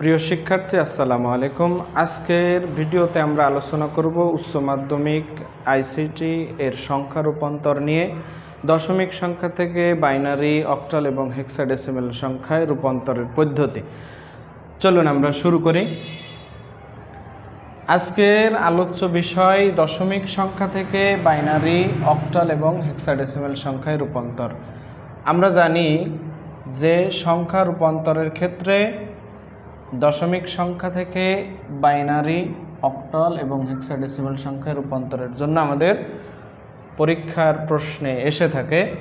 প্রিয় শিক্ষার্থী, আসসালামু আলাইকুম। আজকের ভিডিওতে আমরা আলোচনা করব উচ্চ মাধ্যমিক আইসিটি এর সংখ্যা রূপান্তর নিয়ে। দশমিক সংখ্যা থেকে বাইনারি, অক্টাল এবং হেক্সাডেসিমেল সংখ্যায় রূপান্তরের পদ্ধতি। চলুন আমরা শুরু করি। আজকের আলোচ্য বিষয়, দশমিক সংখ্যা থেকে বাইনারি, অক্টাল এবং হেক্সাডেসিমেল সংখ্যায় রূপান্তর। আমরা জানি যে সংখ্যা রূপান্তরের ক্ষেত্রে দশমিক সংখ্যা থেকে বাইনারি, অক্টাল এবং হেক্সাডেসিমাল সংখ্যায় রূপান্তরের জন্য আমাদের পরীক্ষার প্রশ্নে এসে থাকে।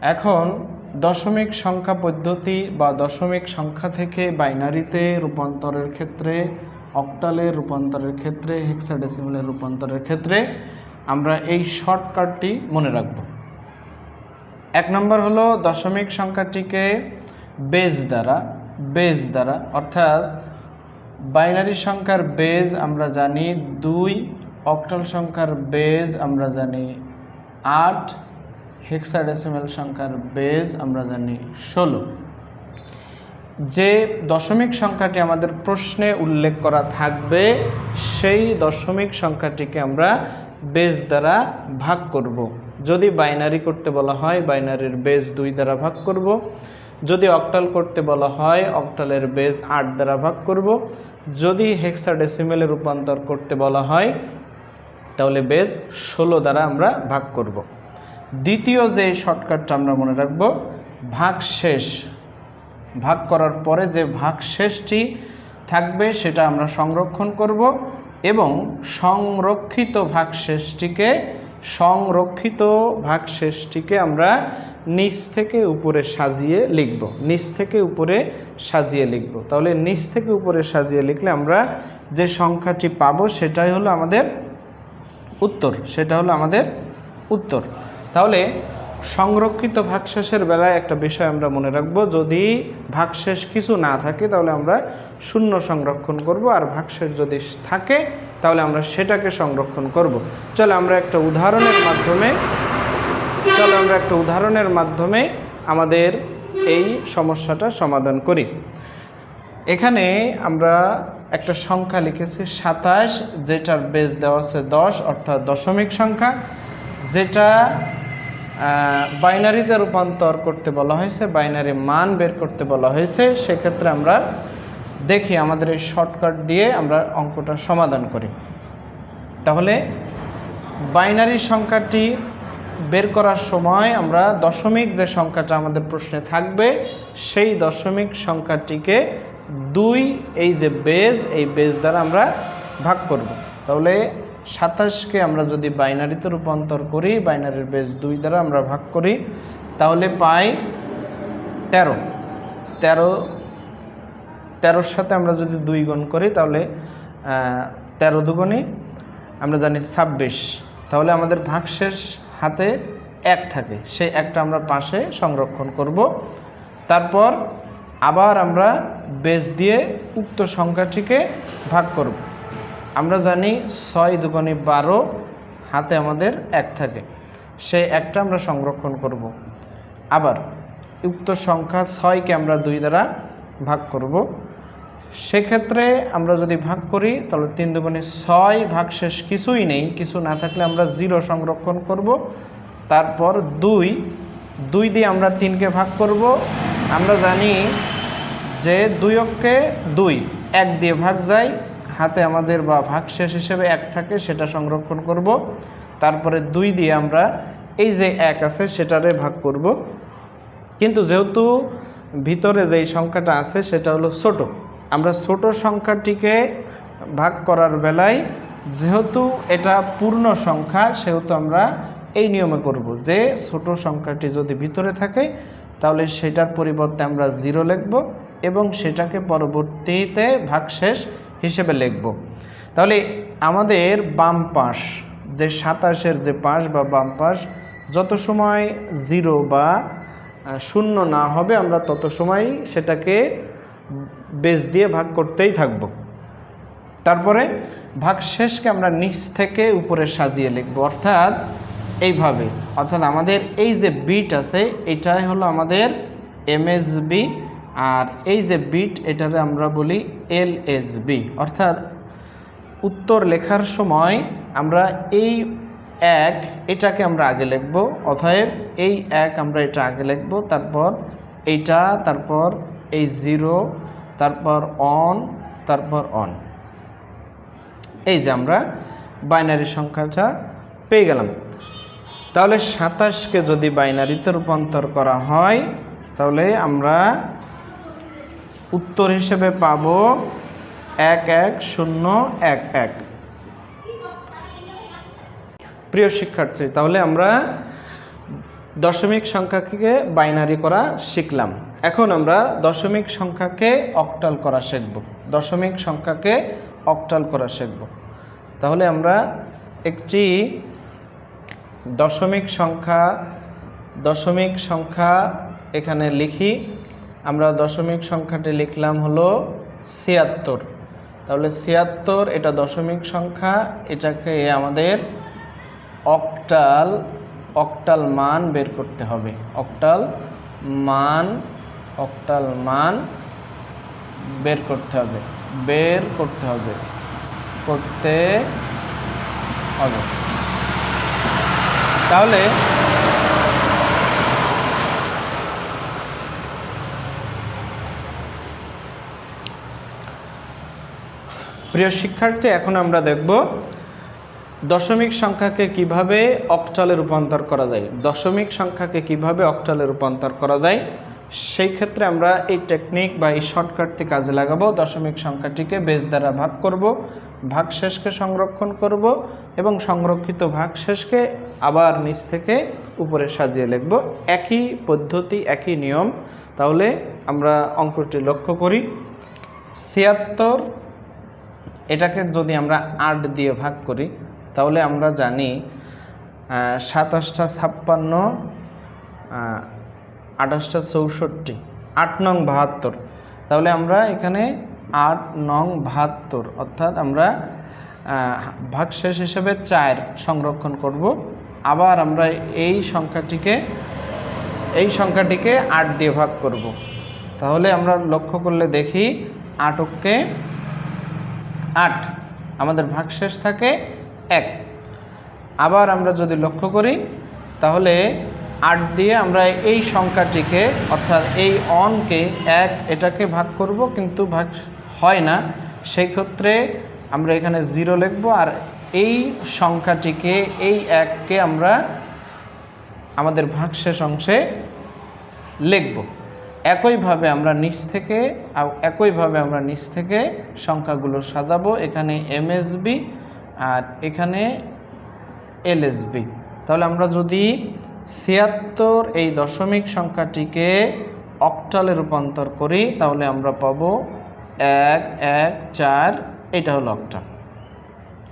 এখন দশমিক সংখ্যা পদ্ধতি বা দশমিক সংখ্যা থেকে বাইনারিতে রূপান্তরের ক্ষেত্রে, অক্টালের রূপান্তরের ক্ষেত্রে, হেক্সাডেসিমালের রূপান্তরের ক্ষেত্রে আমরা এই শর্টকাটটি মনে রাখব। এক নম্বর হলো দশমিক সংখ্যাটিকে বেজ দ্বারা বেজ দ্বারা, অর্থাৎ বাইনারি সংখ্যার বেজ আমরা জানি দুই অক্টাল সংখ্যার বেজ আমরা জানি আট হেক্সাডেসিমাল সংখ্যার বেজ আমরা জানি ষোলো যে দশমিক সংখ্যাটি আমাদের প্রশ্নে উল্লেখ করা থাকবে, সেই দশমিক সংখ্যাটিকে আমরা বেজ দ্বারা ভাগ করব। যদি বাইনারি করতে বলা হয় বাইনারির বেজ দুই দ্বারা ভাগ করব। যদি অক্টাল করতে বলা হয় অক্টালের বেজ আট দ্বারা ভাগ করব। যদি হেক্সাডেসিমেলে রূপান্তর করতে বলা হয়, তাহলে বেজ ষোলো দ্বারা আমরা ভাগ করব। দ্বিতীয় যে শর্টকাটটা আমরা মনে রাখব, ভাগ শেষ ভাগ করার পরে যে ভাগ শেষটি থাকবে, সেটা আমরা সংরক্ষণ করব এবং সংরক্ষিত ভাগ শেষটিকে, সংরক্ষিত ভাগ শেষটিকে আমরা নিচ থেকে উপরে সাজিয়ে লিখব। নিচ থেকে উপরে সাজিয়ে লিখব। তাহলে নিচ থেকে উপরে সাজিয়ে লিখলে আমরা যে সংখ্যাটি পাবো সেটাই হলো আমাদের উত্তর। সেটা হলো আমাদের উত্তর। তাহলে সংরক্ষিত ভাগশেষের বেলায় একটা বিষয় আমরা মনে রাখব, যদি ভাগশেষ কিছু না থাকে তাহলে আমরা শূন্য সংরক্ষণ করব, আর ভাগশেষ যদি থাকে তাহলে আমরা সেটাকে সংরক্ষণ করব। চলো আমরা একটা উদাহরণের মাধ্যমে চলো আমরা একটা উদাহরণের মাধ্যমে আমাদের এই সমস্যাটা সমাধান করি। এখানে আমরা একটা সংখ্যা লিখেছি সাতাশ, যেটার বেজ দেওয়া আছে দশ, অর্থাৎ দশমিক সংখ্যা, যেটা বাইনারিতে রূপান্তর করতে বলা হয়েছে, বাইনারি মান বের করতে বলা হয়েছে, সেক্ষেত্রে আমরা দেখি আমাদের এই শর্টকাট দিয়ে আমরা অঙ্কটা সমাধান করি। তাহলে, বাইনারি সংখ্যাটি বের করার সময় আমরা দশমিক যে সংখ্যাটা আমাদের প্রশ্নে থাকবে, সেই দশমিক সংখ্যাটিকে দুই, এই যে বেজ, এই বেজ দ্বারা আমরা ভাগ করব। তাহলে সাতাশকে আমরা যদি বাইনারিতে রূপান্তর করি, বাইনারির বেজ দুই দ্বারা আমরা ভাগ করি, তাহলে পাই তেরো। তেরো, তেরোর সাথে আমরা যদি দুই গুণ করি, তাহলে তেরো দুগুণে, আমরা জানি ছাব্বিশ। তাহলে আমাদের ভাগশেষ হাতে এক থাকে। সেই একটা আমরা পাশে সংরক্ষণ করব। তারপর আবার আমরা বেজ দিয়ে উক্ত সংখ্যাটিকে ভাগ করব। আমরা জানি ছয় দুগুণে বারো হাতে আমাদের এক থাকে। সেই একটা আমরা সংরক্ষণ করব। আবার উক্ত সংখ্যা ছয়কে আমরা দুই দ্বারা ভাগ করব। সেক্ষেত্রে আমরা যদি ভাগ করি, তাহলে তিন দুগুণে ছয় ভাগ শেষ কিছুই নেই। কিছু না থাকলে আমরা জিরো সংরক্ষণ করব। তারপর দুই দুই দিয়ে আমরা তিনকে ভাগ করব। আমরা জানি যে দুই অক্ষে দুই, এক দিয়ে ভাগ যায়। হাতে আমাদের বা ভাগ শেষ হিসেবে এক থাকে, সেটা সংরক্ষণ করব। তারপরে দুই দিয়ে আমরা এই যে এক আছে, সেটারে ভাগ করব। কিন্তু যেহেতু ভিতরে যেই সংখ্যাটা আছে, সেটা হলো ছোট। আমরা ছোট সংখ্যাটিকে ভাগ করার বেলায় যেহেতু এটা পূর্ণ সংখ্যা, সেহেতু আমরা এই নিয়মে করব যে ছোট সংখ্যাটি যদি ভিতরে থাকে, তাহলে সেটার পরিবর্তে আমরা জিরো লিখব এবং সেটাকে পরবর্তীতে ভাগশেষ হিসেবে লিখব। তাহলে আমাদের বাম পাশ, যে সাতাশের যে পাশ বা বাম পাশ, যত সময় জিরো বা শূন্য না হবে, আমরা তত সময় সেটাকে বেজ দিয়ে ভাগ করতেই থাকব। তারপরে ভাগ শেষকে আমরা নিচ থেকে উপরে সাজিয়ে লিখব। অর্থাৎ এইভাবে। অর্থাৎ আমাদের এই যে বিট আছে, এটাই হলো আমাদের এমএসবি আর এই যে বিট, এটারে আমরা বলি এল এস বি অর্থাৎ উত্তর লেখার সময় আমরা এই এক, এটাকে আমরা আগে লিখব। অতএব এই এক আমরা এটা আগে লিখব, তারপর এইটা, তারপর এই জিরো তারপর অন তারপর অন এই যে আমরা বাইনারি সংখ্যাটা পেয়ে গেলাম। তাহলে সাতাশকে যদি বাইনারিতে রূপান্তর করা হয়, তাহলে আমরা উত্তর হিসেবে পাব এক এক শূন্য এক এক। প্রিয় শিক্ষার্থী, তাহলে আমরা দশমিক সংখ্যাকে বাইনারি করা শিখলাম। এখন আমরা দশমিক সংখ্যাকে অক্টাল করা শিখব। দশমিক সংখ্যাকে অক্টাল করা শিখব। তাহলে আমরা একটি দশমিক সংখ্যা দশমিক সংখ্যা এখানে লিখি। আমরা দশমিক সংখ্যাটি লিখলাম হলো ছিয়াত্তর। তাহলে ছিয়াত্তর এটা দশমিক সংখ্যা, এটাকে আমাদের অক্টাল অক্টাল মান বের করতে হবে। অক্টাল মান অক্টাল মান বের করতে হবে, বের করতে হবে করতে হবে। তাহলে প্রিয় শিক্ষার্থী, এখন আমরা দেখব দশমিক সংখ্যাকে কীভাবে অক্টালে রূপান্তর করা যায়। দশমিক সংখ্যাকে কীভাবে অক্টালে রূপান্তর করা যায়? সেই ক্ষেত্রে আমরা এই টেকনিক বা এই শর্টকাটটি কাজে লাগাবো। দশমিক সংখ্যাটিকে বেজ দ্বারা ভাগ করব, ভাগ শেষকে সংরক্ষণ করব এবং সংরক্ষিত ভাগ শেষকে আবার নিচ থেকে উপরে সাজিয়ে লিখব। একই পদ্ধতি, একই নিয়ম। তাহলে আমরা অঙ্কটি লক্ষ্য করি। ছিয়াত্তর, এটাকে যদি আমরা আট দিয়ে ভাগ করি, তাহলে আমরা জানি সাতাশটা ছাপ্পান্ন আঠাশটা চৌষট্টি, আট নং বাহাত্তর। তাহলে আমরা এখানে আট নং বাহাত্তর, অর্থাৎ আমরা ভাগশেষ হিসেবে চার সংরক্ষণ করব। আবার আমরা এই সংখ্যাটিকে এই সংখ্যাটিকে আট দিয়ে ভাগ করব। তাহলে আমরা লক্ষ্য করলে দেখি আটককে আট, আমাদের ভাগশেষ থাকে এক। আবার আমরা যদি লক্ষ্য করি, তাহলে আট দিয়ে আমরা এই সংখ্যাটিকে, অর্থাৎ এই অনকে এক এটাকে ভাগ করব, কিন্তু ভাগ হয় না। সেই ক্ষেত্রে আমরা এখানে জিরো লিখব আর এই সংখ্যাটিকে, এই এককে আমরা আমাদের ভাগশেষ অংশে লিখব। একইভাবে আমরা নিচ থেকে একইভাবে আমরা নিচ থেকে সংখ্যাগুলো সাজাবো। এখানে এমএসবি আর এখানে এলএসবি। তাহলে আমরা যদি ছিয়াত্তর এই দশমিক সংখ্যাটিকে অক্টালে রূপান্তর করি, তাহলে আমরা পাব এক এক, চার, এটা হলো অক্টাল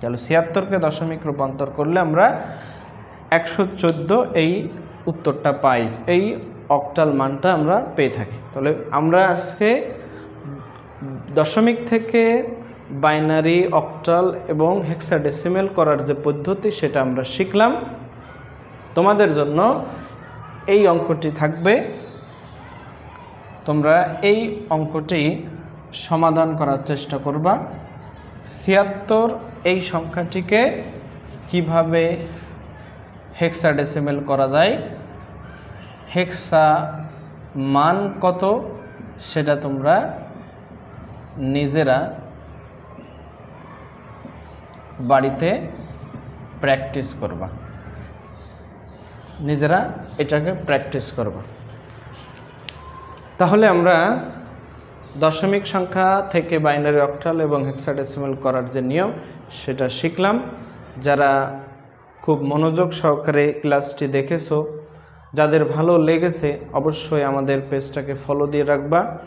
তাহলে ছিয়াত্তরকে দশমিক রূপান্তর করলে আমরা একশো চোদ্দ এই উত্তরটা পাই, এই অক্টাল মানটা আমরা পেয়ে থাকি। তাহলে আমরা আজকে দশমিক থেকে বাইনারি, অক্টাল এবং হেক্সাডেসিমেল করার যে পদ্ধতি, সেটা আমরা শিখলাম। তোমাদের জন্য এই অঙ্কটি থাকবে। তোমরা এই অঙ্কটি সমাধান করার চেষ্টা করবা। ছিয়াত্তর এই সংখ্যাটিকে কীভাবে হেক্সাডেসিমেল করা যায়? হেক্সা মান কত? সেটা তোমরা নিজেরা বাড়িতে প্র্যাকটিস করবা। নিজেরা এটাকে প্র্যাকটিস করবা। তাহলে আমরা দশমিক সংখ্যা থেকে বাইনারি অক্টাল এবং হেক্সাডেসিমাল করার যে নিয়ম, সেটা শিখলাম। যারা খুব মনোযোগ সহকারে ক্লাসটি দেখেছ, যাদের ভালো লেগেছে, অবশ্যই আমাদের পেজটাকে ফলো দিয়ে রাখবা।